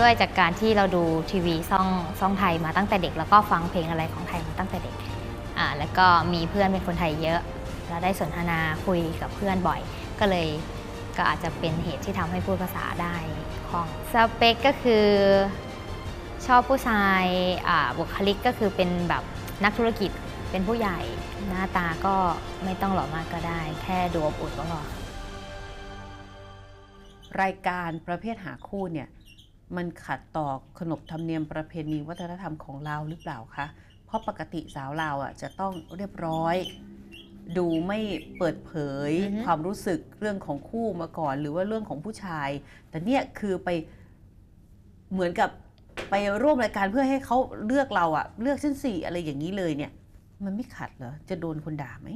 ด้วยจากการที่เราดูทีวีซ่องซ่องไทยมาตั้งแต่เด็ก แล้วก็ฟังเพลงอะไรของไทยมาตั้งแต่เด็กอ่าแล้วก็มีเพื่อนเป็นคนไทยเยอะ แล้วได้สนทนาคุยกับเพื่อนบ่อย ก็เลยก็อาจจะเป็นเหตุที่ทำให้พูดภาษาได้คล่องสเปคก็คือชอบผู้ชายอ่าบุคลิกก็คือเป็นแบบนักธุรกิจเป็นผู้ใหญ่หน้าตาก็ไม่ต้องหล่อมากก็ได้ แค่ดูอบอุ่นก็พอรายการประเภทหาคู่เนี่ย มันขัดต่อขนบธรรมเนียมประเพณีวัฒนธรรมของเราหรือเปล่าคะ เพราะปกติสาวเราอะจะต้องเรียบร้อย ดูไม่เปิดเผย อือฮึ ความรู้สึกเรื่องของคู่มาก่อน หรือว่าเรื่องของผู้ชาย แต่เนี่ยคือไปเหมือนกับไปร่วมรายการเพื่อให้เขาเลือกเราอะเลือกเส้นสี่อะไรอย่างนี้เลยเนี่ย มันไม่ขัดเหรอ จะโดนคนด่าไหม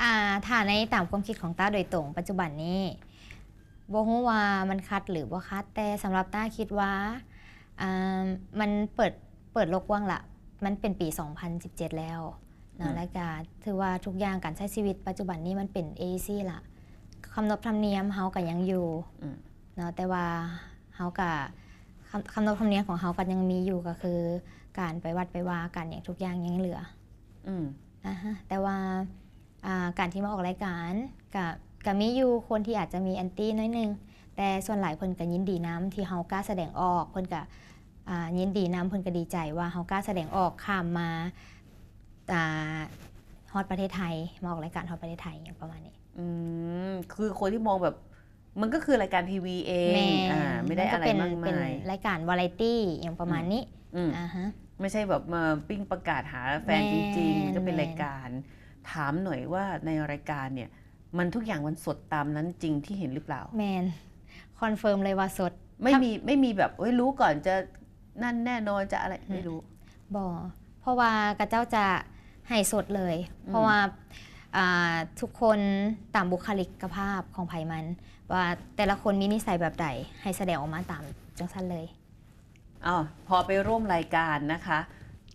อ่าถ้าในตามความคิดของต้าโดยตรงปัจจุบันนี้ บ่ฮู้ว่ามันคัดหรือบ่คัดแต่สำหรับต้าคิดว่าอ่ามันเปิดเปิดโลกกว้างละมันเป็นปี 2017 แล้วอืเนาะมและก็ถือว่าทุกอย่างการใช้ชีวิตปัจจุบันนี้มันเป็นเอซี่ละคำนบธรรมเนียมเฮาก็ยังอยู่อืมเนาะแต่ว่าเฮาก็คำคำนบธรรมเนียมของเฮาก็ยังมีอยู่ก็คือ การไปวัดไปว่ากันอย่างทุกอย่างยังเหลืออืมอ่าฮะแต่ว่าอ่าการที่มาออกรายการกับ กับมีอยู่คนที่อาจจะมีแอนตี้น้อยหนึง แต่ส่วนหลายเพิ่นก็ยินดีน้ำที่เฮากล้าแสดงออกเพิ่นก็อ่ายินดีน้ำเพิ่นก็ดีใจว่าเฮากล้าแสดงออกข้ามมาอ่าฮอตประเทศไทยมาออกรายการฮอตประเทศไทยอย่างประมาณนี้อืมคือคนที่มองแบบมันก็คือรายการทีวีเองแม่อ่าไม่ได้อะไรนก็มากเป็นมายรายการวาไรตี้อย่างประมาณนี้อืมอ่าฮะไม่ใช่แบบมาปิ้งประกาศหาแฟนแม่จริง ๆ ก็เป็นแม่รายการ ถามหน่อยว่าในรายการเนี่ย มันทุกอย่างมันสดตามนั้นจริงที่เห็นหรือเปล่า แมนคอนเฟิร์มเลยว่าสด ไม่ครับมีไม่มีแบบเอ้ยรู้ก่อนจะนั่นแน่นอนจะอะไรไม่รู้บอเพราะว่ากระเจ้าจะให้สดเลยอืมเพราะว่าอ่าทุกคนตามบุคลิกภาพของไผมัน ว่าแต่ละคนมีนิสัยแบบใดให้แสดงออกมาตามจังสั้นเลยอ๋อพอไปร่วมรายการนะคะ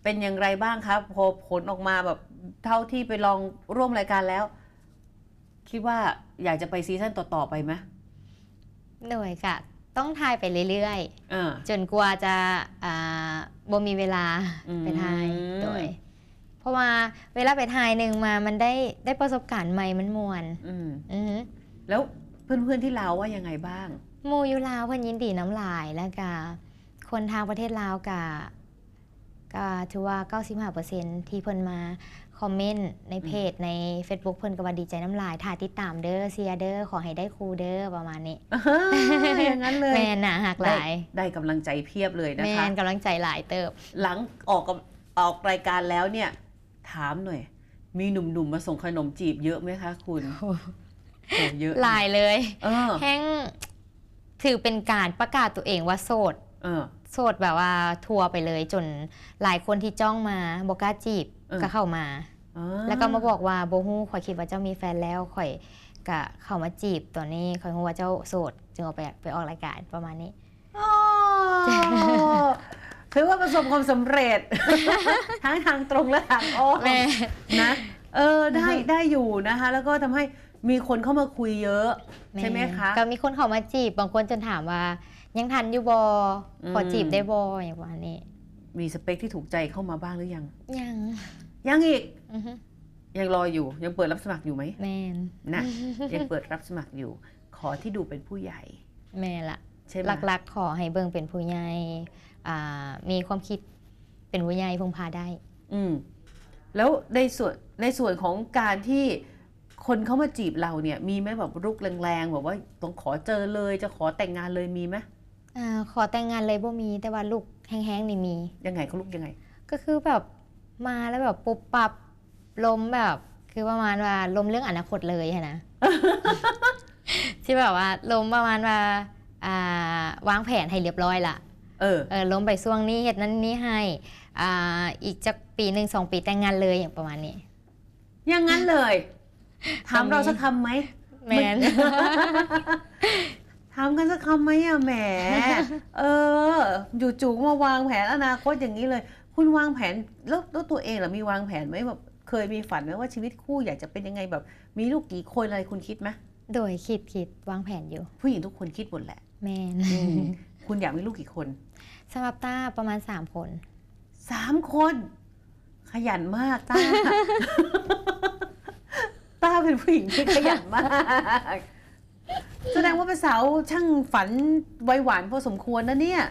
เป็นอย่างไรบ้างครับพอผลออกมาแบบเท่าที่ไปลองร่วมรายการแล้ว คิดว่าอยากจะไปซีซั่นต่อ ๆ ไปไหมหน่วยกะต้องทายไปเรื่อยอ่าๆจนกว่าจะอ่าบ่มีเวลาอืม ไปทายโดยเพราะว่าเวลาไปทายหนึ่งมามันได้ได้ประสบการณ์ใหม่มันมวนอืมอือหือแล้วเพื่อนๆที่ลาวว่ายังไงบ้าง หมูอยู่ลาวเพิ่นยินดีน้ำลายแล้วก็คนทางประเทศลาวก็ ก็ถือว่า 95%ที่เพิ่นมาคอมเมนต์ในเพจใน Facebook เพิ่นก็ว่าดีใจน้ำลายถ่ายติดตามเด้อเซียเด้อขอให้ได้ครูเด้อประมาณนี้อย่างนั้นเลยแม่นน่ะหักหลายได้กำลังใจเพียบเลยนะแม่คะนกำลังใจหลายเติบ หลังออกกับออกรายการแล้วเนี่ย ถามหน่อย มีหนุ่มๆมาส่งขนมจีบเยอะไหมคะคุณโอ้เยอะหลายเลยเออแห้งถือเป็นการประกาศตัวเองว่าโสดเออ โสดแบบว่าทัวร์ไปเลยจนหลายคนที่จ้องมาบอกกล้าจีบเออก็เข้ามาอ่าแล้วก็มาบอกว่าโบฮู้ข่อยคิดว่าเจ้ามีแฟนแล้วข่อยกะเข้ามาจีบตัวนี้ข่อยฮู้ว่าเจ้าโสดจึงเอาไปไปออกรายการประมาณนี้อ๋อถือว่าประสบความสำเร็จ ทั้งทางตรงและทางอ้อมแม่นะเออได้ได้อยู่นะคะ แล้วก็ทำให้มีคนเข้ามาคุยเยอะ ใช่ไหมคะ ก็มีคนเข้ามาจีบบางคนจนถามว่า ยังทันอยู่บอขอจีบได้บออย่างประมาณนี้ มีสเปคที่ถูกใจเข้ามาบ้างหรือยัง ยัง ยังอีกอือฮึยังรออยู่ ยังเปิดรับสมัครอยู่ไหมแม่นนะยังเปิดรับสมัครอยู่ ขอที่ดูเป็นผู้ใหญ่ แม่ละใช่ไหมหลักๆ ขอให้เบิ่งเป็นผู้ใหญ่อ่ามีความคิดเป็นผู้ใหญ่พึงพาได้ อืมแล้วในส่วนในส่วนของการที่คนเข้ามาจีบเราเนี่ย มีไหมแบบรุกแรงๆแบบว่าต้องขอเจอเลย จะขอแต่งงานเลยมีไหม อ่าขอแต่งงานเลยบ่มี แต่ว่าลูกแห้งๆนี่มี ยังไงเขาลุกยังไง ก็คือแบบมาแล้วแบบปุบปับลมแบบ คือประมาณว่าลมเรื่องอนาคตเลยอะนะ ที่แบบว่าลมประมาณว่าอ่าวางแผนให้เรียบร้อยละเออ เออลมไปช่วงนี้เหตุนั้นนี้ให้อ่าอีกจะปีหนึ่งสองปีแต่งงานเลยอย่างประมาณนี้ อย่างนั้นเลย ถามตรงนี้เราสักคำไหม แมนถาม กันสักคำไหมอะแหม เออ อยู่จู่ๆมาวางแผนอนาคตอย่างนี้เลย คุณวางแผนแล้วแล้วตัวเองล่ะมีวางแผนไหมแบบเคยมีฝันไหมว่าชีวิตคู่อยากจะเป็นยังไงแบบ มีลูกกี่คนอะไรคุณคิดไหมโดยคิดคิดวางแผนอยู่ ผู้หญิงทุกคนคิดหมดแหละ แมนอืมคุณอยากมีลูกกี่คนสำหรับต้าประมาณ 3 คน สามคน ขยันมากต้า ต้าเป็นผู้หญิงที่ขยันมาก แสดงว่าเป็นสาวช่างฝันไวหวานพอสมควรนะเนี่ย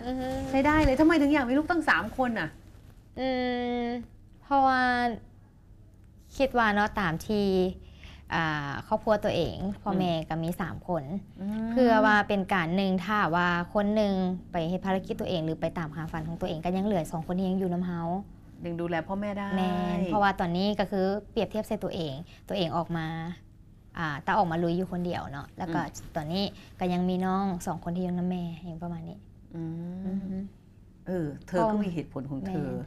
ใช้ได้เลยทำไมถึงอยากมีลูกตั้งสามคนอะ อืมเพราะว่าคิดว่าเนาะตามที่อ่าครอบครัวตัวเองพ่ออืมแม่ก็มี 3 คน เพื่อว่าเป็นการหนึ่งถ้าว่าคนหนึ่งไปให้ภารกิจตัวเอง หรือไปตามหาฝันของตัวเองก็ยังเหลือสองคนที่ยังอยู่น้ำเฮายังดูแลพ่อแม่ได้แมนเพราะว่าตอนนี้ก็คือเปรียบเทียบใส่ตัวเองตัวเองออกมาอ่า ตาออกมาลุยอยู่คนเดียวเนาะแล้วก็ตอนนี้ก็ยังมีน้องสองคนที่ยังน้ำแม่อย่างประมาณนี้อือืมอฮึเออ เธอก็มีเหตุผลของเธอแม่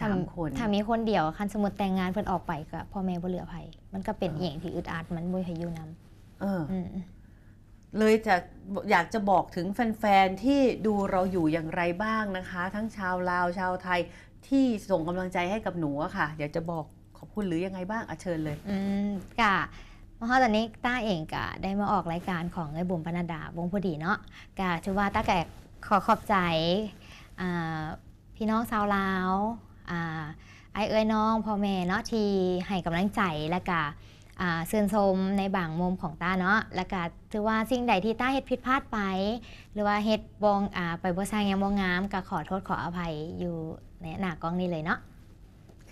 สามคนถ้ามีคนเดียวคันสมมติแต่งงานเพิ่นออกไปก็พ่อแม่บ่เหลือไผมันก็เป็นอ๋อออหย่างที่อึดอัดมันบ่ให้อยู่นำเอออืมเลยจะอยากจะบอกถึงแฟน ๆ ที่ดูเราอยู่อย่างไรบ้างนะคะ ทั้งชาวลาวชาวไทยที่ส่งกำลังใจให้กับหนูอะค่ะ อยากจะบอกขอบคุณหรือยังไงบ้างอะเชิญเลย อืมกะ เพราะว่าตอนนี้ต้าเองกะได้มาออกรายการของไอ้บุ๋มปนัดดาวงพอดีเนาะกะถือว่าต้าแกขอขอบใจพี่น้องชาวลาวอ่าไอเอ้ยน้องพ่อแม่เนาะที่ให้กำลังใจและกะอ่าเชิญชมในบางมุมของต้าเนาะและกะถือว่าสิ่งใดที่ต้าเฮ็ดผิดพลาดไป หรือว่าเฮ็ดบองอ่าไปบ่สร้างยังบ่งามก็ขอโทษขออภัยอยู่ในหน้ากล้องนี้เลยเนาะ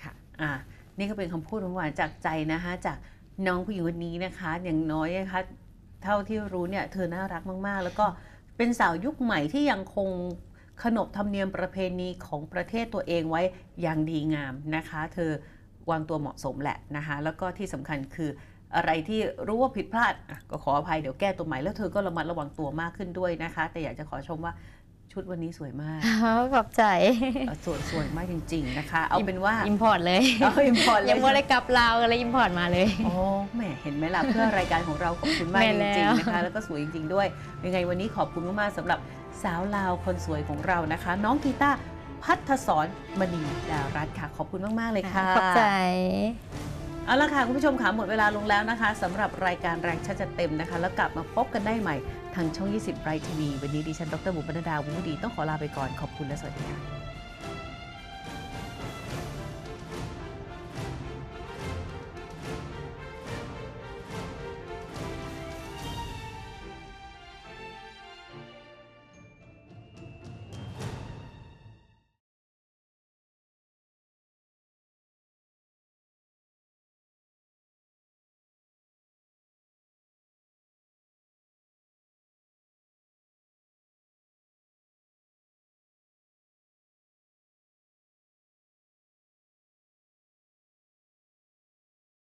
ค่ะอ่านี่ก็เป็นคำพูดหวานจากใจนะคะจาก น้องผู้หญิงคนนี้นะคะ อย่างน้อยนะคะเท่าที่รู้เนี่ยเธอน่ารักมาก ๆ แล้วก็เป็นสาวยุคใหม่ที่ยังคงขนบธรรมเนียมประเพณีของประเทศตัวเองไว้อย่างดีงามนะคะ เธอวางตัวเหมาะสมแหละนะคะ แล้วก็ที่สำคัญคืออะไรที่รู้ว่าผิดพลาดก็ขออภัยเดี๋ยวแก้ตัวใหม่แล้วเธอก็ระมัดระวังตัวมากขึ้นด้วยนะคะ แต่อยากจะขอชมว่า ชุดวันนี้สวยมากขอบใจเอ่อสวยสวยมากจริง ๆ นะคะ เอาเป็นว่าอิมพอร์ตเลยเอาอิมพอร์ตเลยยังไม่ได้กลับลาวก็เลยอิมพอร์ตมาเลยโอ้แหมเห็นไหมล่ะเพื่อรายการของเราขอบคุณมากแม่จแล้วริงๆนะคะแล้วก็สวยจริง ๆ ด้วย ยังไงวันนี้ขอบคุณมากๆสำหรับสาวลาวคนสวยของเรานะคะ น้องกีตาร์พัฒสอนมณีดารัตน์ค่ะ ขอบคุณมาก ๆ เลยค่ะ ขอบใจ เอาละค่ะคุณผู้ชมค่ะหมดเวลาลงแล้วนะคะสำหรับรายการแรงชัดจะเต็มนะคะ แล้วกลับมาพบกันได้ใหม่ทางช่อง 20ไรทีวีวันนี้ดิฉันดรบุญบรรดาวุฒิดีต้องขอลาไปก่อนขอบคุณและสวัสดีค่ะ